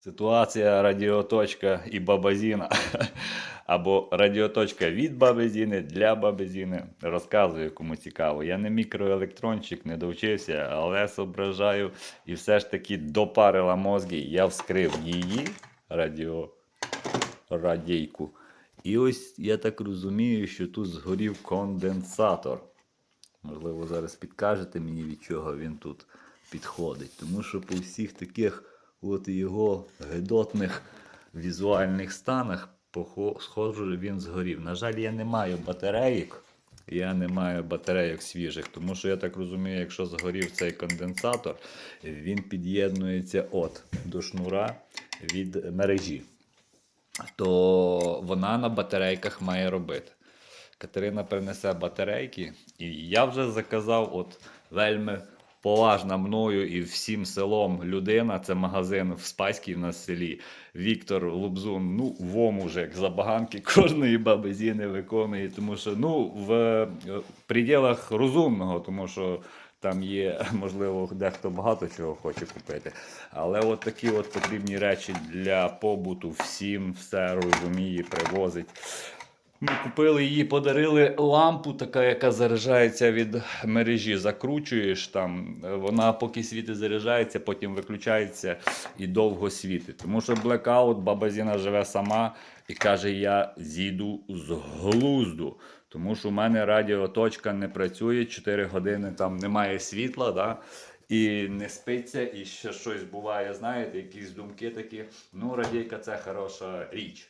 Ситуація радіоточка і бабазіна. Або радіоточка від бабазіни для бабазіни. Розказую, кому цікаво. Я не мікроелектрончик, не довчився, але зображаю і все ж таки допарила мозги. Я вскрив її радіо... радійку. І ось я так розумію, що тут згорів конденсатор. Можливо, зараз підкажете мені, від чого він тут підходить. Тому що по всіх таких от його гидотних візуальних станах, схоже, він згорів. На жаль, я не маю батарейок. Я не маю батарейок свіжих, тому що я так розумію, якщо згорів цей конденсатор, він під'єднується от до шнура від мережі то вона на батарейках має робити. Катерина принесе батарейки, і я вже заказав от вельми поважна мною і всім селом людина. Це магазин в Спаській в нас селі. Віктор Лубзун, ну, вом уже забаганки кожної баби Зіни виконує, тому що ну, в, е, пределах розумного, тому що там є, можливо, дехто багато чого хоче купити. Але от такі от потрібні речі для побуту всім все розуміє, привозить. Ми купили її, подарили лампу, така, яка заряджається від мережі. Закручуєш там, вона поки світить заряджається, потім виключається і довго світить. Тому що блекаут, баба Зіна живе сама і каже: я зійду з глузду. Тому що в мене радіоточка не працює 4 години, там немає світла, да? і не спиться, і ще щось буває, знаєте, якісь думки такі. Ну, радійка це хороша річ.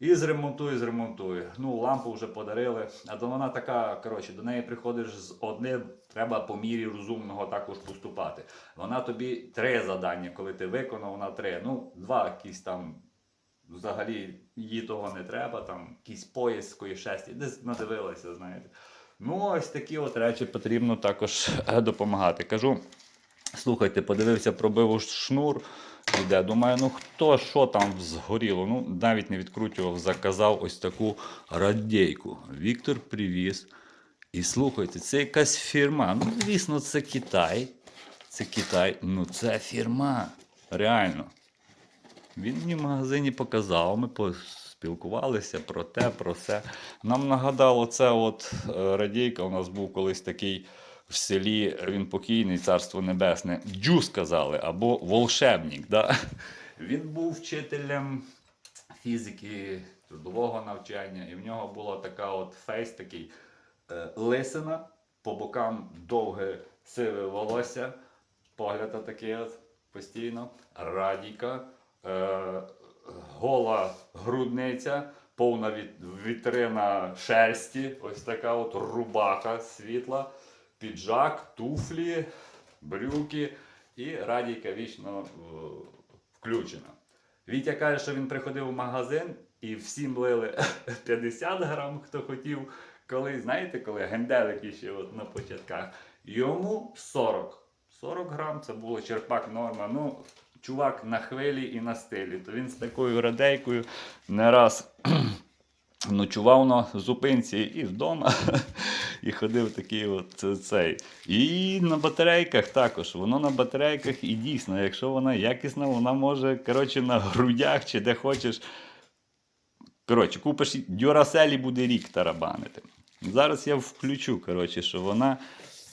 І зремонтуй, зремонтуй. Ну, лампу вже подарили. А то вона така, коротше, до неї приходиш з одним, треба по мірі розумного також поступати. Вона тобі три завдання, коли ти виконав, вона три. Ну, два якісь там. Взагалі їй того не треба, там якийсь пояс з шесті, десь надивилася, знаєте. Ну, ось такі от речі потрібно також е, допомагати. Кажу, слухайте, подивився, пробив шнур. Іде. Думаю, ну хто що там згоріло? Ну, навіть не відкручував, заказав ось таку радійку. Віктор привіз. І слухайте, це якась фірма. Ну, звісно, це Китай. Це Китай. Ну, це фірма. Реально. Він мені в магазині показав, ми поспілкувалися про те, про все. Нам нагадало, це от е, радійка. У нас був колись такий в селі, він покійний, царство небесне. Джу сказали, або волшебник. Да? Він був вчителем фізики, трудового навчання, і в нього була така от фейс, такий е, лисина, по бокам довге сиве волосся, погляд такий от постійно, радіка, е, гола грудниця, повна вітрина шерсті, ось така от рубаха світла, піджак, туфлі, брюки і радійка вічно е, включена. Вітя каже, що він приходив в магазин і всім лили 50 грам, хто хотів. Коли, знаєте, коли генделики ще от на початках, йому 40. 40 грам це було черпак норма. Ну, чувак на хвилі і на стилі. То він з такою радейкою не раз ночував на зупинці і вдома, і ходив такий от цей. І на батарейках також. Воно на батарейках і дійсно, якщо вона якісна, вона може коротше, на грудях чи де хочеш. Коротше, купиш дюраселі буде рік тарабанити. Зараз я включу, коротше, що вона.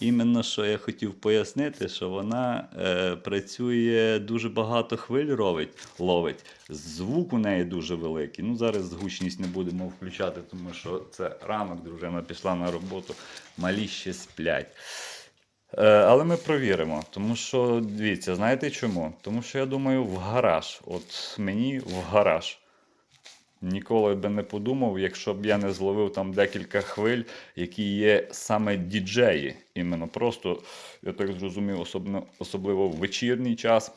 Іменно що я хотів пояснити, що вона е, працює дуже багато хвиль ровить, ловить. Звук у неї дуже великий. Ну, зараз гучність не будемо включати, тому що це ранок, дружина пішла на роботу, малі ще сплять. Е, але ми провіримо, тому що дивіться, знаєте чому? Тому що я думаю, в гараж. От мені в гараж. Ніколи би не подумав, якщо б я не зловив там декілька хвиль, які є саме діджеї. Іменно просто, я так зрозумів, особливо, особливо в вечірній час.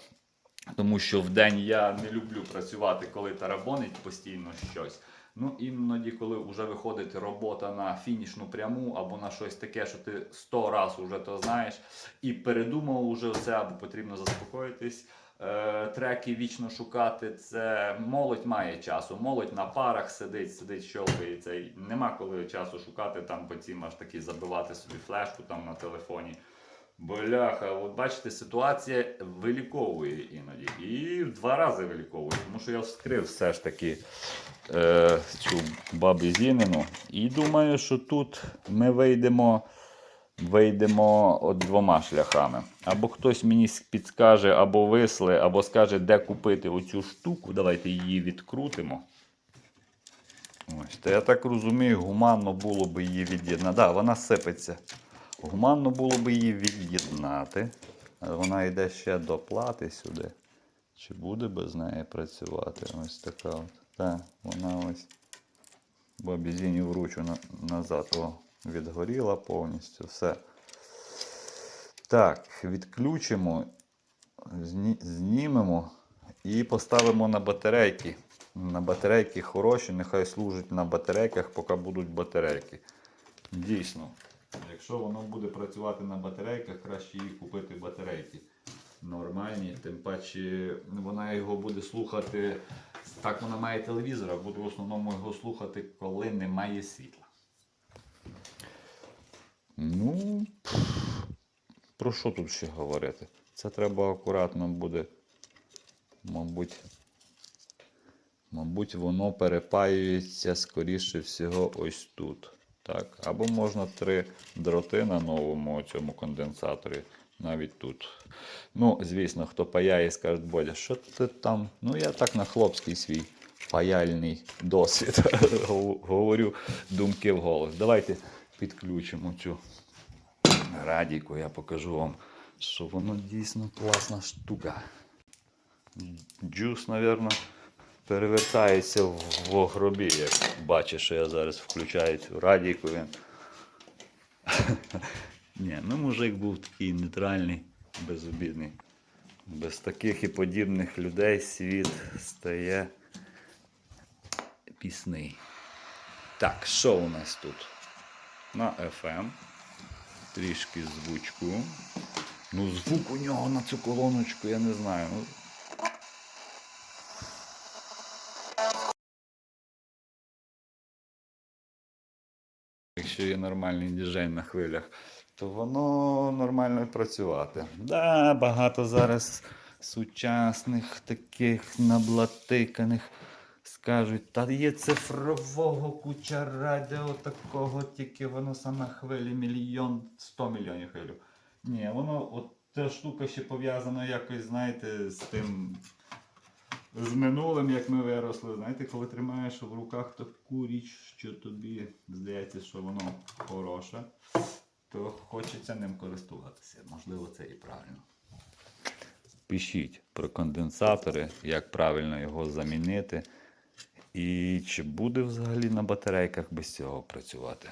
Тому що в день я не люблю працювати, коли тарабонить постійно щось. Ну, іноді, коли вже виходить робота на фінішну пряму або на щось таке, що ти сто разів вже то знаєш, і передумав уже це, або потрібно заспокоїтись. Е, треки вічно шукати, це молодь має часу. Молодь на парах сидить, сидить, щелкається. І Нема коли часу шукати там по цим аж таки забивати собі флешку там на телефоні. Боляха, от бачите, ситуація виліковує іноді. І в два рази виліковує, тому що я вскрив все ж таки е, цю бабі Зінину. І думаю, що тут ми вийдемо, вийдемо от двома шляхами. Або хтось мені підскаже, або висли, або скаже, де купити оцю штуку. Давайте її відкрутимо. Ось, то я так розумію, гуманно було б її від'єднати. Да, вона сипеться. Гуманно було б її від'єднати. Вона йде ще до плати сюди. Чи буде без неї працювати? Ось така от. Так, вона ось. Бабі Зіні вручу на, назад. О, відгоріла повністю. Все. Так, відключимо, знімемо і поставимо на батарейки. На батарейки хороші, нехай служать на батарейках, поки будуть батарейки. Дійсно, якщо воно буде працювати на батарейках, краще їй купити батарейки. Нормальні, тим паче вона його буде слухати. Так вона має телевізор, а буде в основному його слухати, коли немає світла. Ну, про що тут ще говорити? Це треба акуратно буде, мабуть. Мабуть, воно перепаюється скоріше всього ось тут. Так. Або можна три дроти на новому цьому конденсаторі. Навіть тут. Ну, звісно, хто паяє, скаже, Бодя, що ти там? Ну, я так на хлопський свій паяльний досвід говорю думки в голос. Давайте підключимо цю радійку, я покажу вам, що воно дійсно класна штука. Джус, напевно, перевертається в гробі, як бачиш, що я зараз включаю цю радійку. Він. Ні, ну мужик був такий нейтральний, безобідний. Без таких і подібних людей світ стає пісний. Так, що у нас тут? На FM. Трішки звучку. Ну, звук у нього на цю колоночку, я не знаю. Ну, Якщо є нормальний діжей на хвилях, то воно нормально працювати. Да, багато зараз сучасних таких наблатиканих скажуть, та є цифрового куча радіо такого, тільки воно саме хвилі мільйон, 100 мільйонів хвилів. Ні, воно, от ця штука ще пов'язана якось, знаєте, з тим з минулим, як ми виросли. Знаєте, коли тримаєш в руках таку річ, що тобі здається, що воно хороше, то хочеться ним користуватися. Можливо, це і правильно. Пишіть про конденсатори, як правильно його замінити. І чи буде взагалі на батарейках без цього працювати.